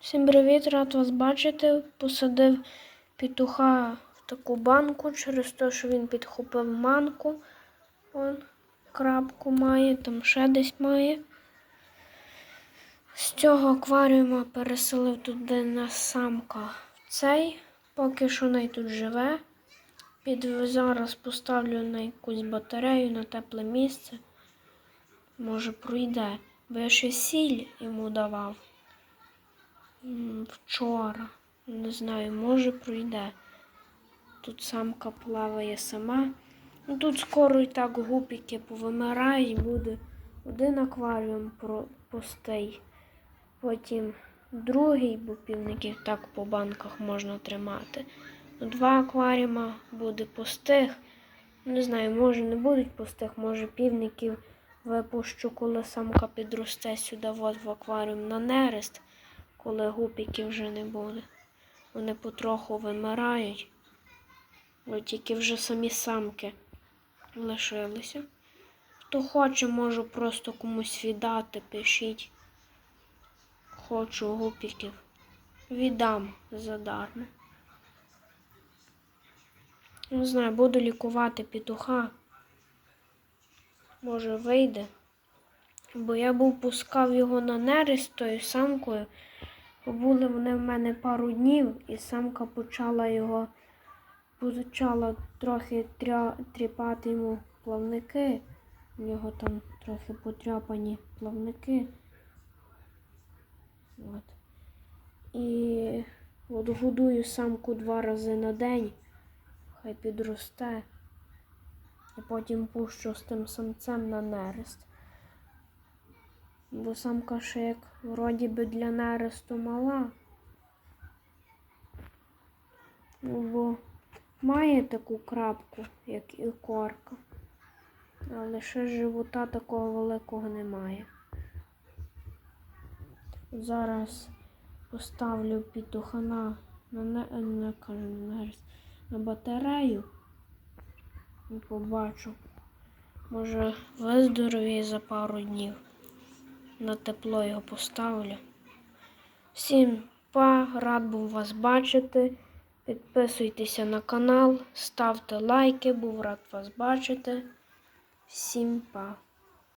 Всім привіт, рад вас бачити. Посадив петуха в таку банку через те, що він підхопив манку. Он крапку має, там ще десь має. З цього акваріума переселив туди на самка в цей. Поки що най тут живе. Під зараз поставлю на якусь батарею на тепле місце. Може пройде. Бо я ще сіль йому давав. Вчора. Не знаю, може пройде. Тут самка плаває сама. Ну, тут скоро і так гупіки повимирають, буде один акваріум пустий, потім другий, бо півників так по банках можна тримати. Ну, Два акваріума буде пустих. Не знаю, може не будуть пустих, може півників випущу, коли самка підросте сюди в акваріум на нерест, коли гупіків вже не буде. Вони потроху вимирають. От тільки вже самі самки лишилися. Хто хоче, можу просто комусь віддати, пишіть. Хочу гупіків. Віддам задармо. Не знаю, буду лікувати петуха. Може вийде. Бо я був пускав його на нерест тою самкою. Побули вони в мене пару днів, і самка почала його почала трохи тря, тріпати йому плавники. У нього там трохи потряпані плавники. От. І от годую самку два рази на день, хай підросте. І потім пущу з тим самцем на нерест. Бо самка як вроді би для нересту мала. Ну, бо має таку крапку, як і корка. Але ще живота такого великого немає. Зараз поставлю петухана на, не, не, кажу, на, на батарею і побачу. Може виздоровіє за пару днів. На тепло його поставлю. Всім па, рад був вас бачити. Підписуйтеся на канал, ставте лайки, був рад вас бачити. Всім па.